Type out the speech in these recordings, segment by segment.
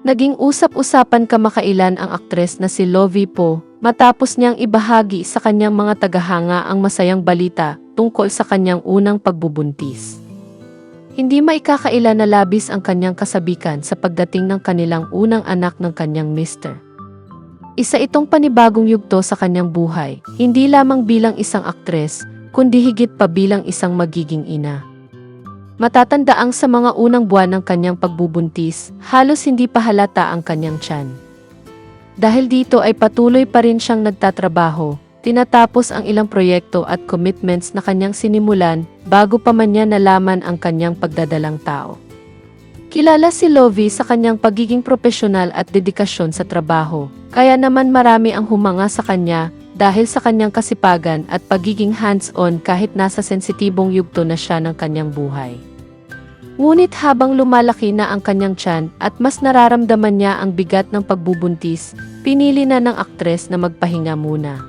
Naging usap-usapan kamakailan ang aktres na si Lovie Po matapos niyang ibahagi sa kanyang mga tagahanga ang masayang balita tungkol sa kanyang unang pagbubuntis. Hindi maikakaila na labis ang kanyang kasabikan sa pagdating ng kanilang unang anak ng kanyang mister. Isa itong panibagong yugto sa kanyang buhay, hindi lamang bilang isang aktres, kundi higit pa bilang isang magiging ina. Matatandaang sa mga unang buwan ng kanyang pagbubuntis, halos hindi pa halata ang kanyang tiyan. Dahil dito ay patuloy pa rin siyang nagtatrabaho, tinatapos ang ilang proyekto at commitments na kanyang sinimulan bago pa man niya nalaman ang kanyang pagdadalang tao. Kilala si Lovie sa kanyang pagiging profesional at dedikasyon sa trabaho, kaya naman marami ang humanga sa kanya dahil sa kanyang kasipagan at pagiging hands-on kahit nasa sensitibong yugto na siya ng kanyang buhay. Ngunit habang lumalaki na ang kanyang tiyan at mas nararamdaman niya ang bigat ng pagbubuntis, pinili na ng aktres na magpahinga muna.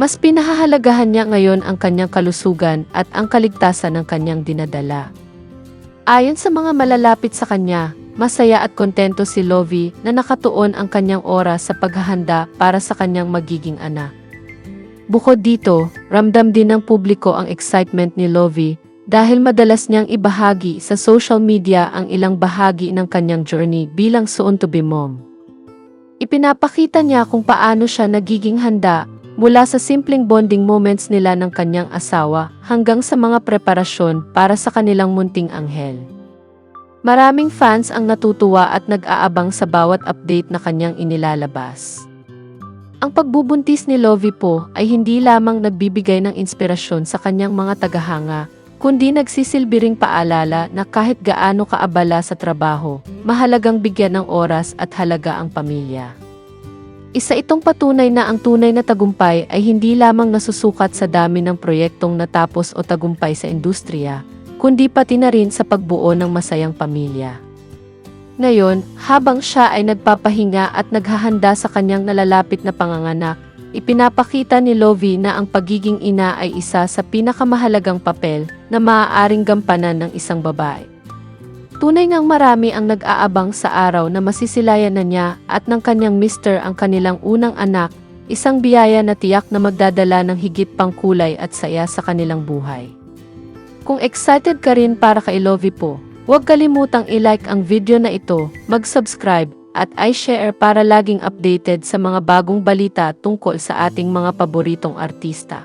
Mas pinahahalagahan niya ngayon ang kanyang kalusugan at ang kaligtasan ng kanyang dinadala. Ayon sa mga malalapit sa kanya, masaya at kontento si Lovie na nakatuon ang kanyang oras sa paghahanda para sa kanyang magiging anak. Bukod dito, ramdam din ng publiko ang excitement ni Lovie dahil madalas niyang ibahagi sa social media ang ilang bahagi ng kanyang journey bilang soon-to-be mom. Ipinapakita niya kung paano siya nagiging handa mula sa simpleng bonding moments nila ng kanyang asawa hanggang sa mga preparasyon para sa kanilang munting anghel. Maraming fans ang natutuwa at nag-aabang sa bawat update na kanyang inilalabas. Ang pagbubuntis ni Lovie po ay hindi lamang nagbibigay ng inspirasyon sa kanyang mga tagahanga, kundi nagsisilbi ring paalala na kahit gaano kaabala sa trabaho, mahalagang bigyan ng oras at halaga ang pamilya. Isa itong patunay na ang tunay na tagumpay ay hindi lamang nasusukat sa dami ng proyektong natapos o tagumpay sa industriya, kundi pati na rin sa pagbuo ng masayang pamilya. Ngayon, habang siya ay nagpapahinga at naghahanda sa kanyang nalalapit na panganganak, ipinapakita ni Lovie na ang pagiging ina ay isa sa pinakamahalagang papel na maaaring gampanan ng isang babae. Tunay ngang marami ang nag-aabang sa araw na masisilayan na niya at ng kanyang mister ang kanilang unang anak, isang biyaya na tiyak na magdadala ng higit pang kulay at saya sa kanilang buhay. Kung excited ka rin para kay Lovie po, huwag kalimutang i-like ang video na ito, mag-subscribe, at i-share para laging updated sa mga bagong balita tungkol sa ating mga paboritong artista.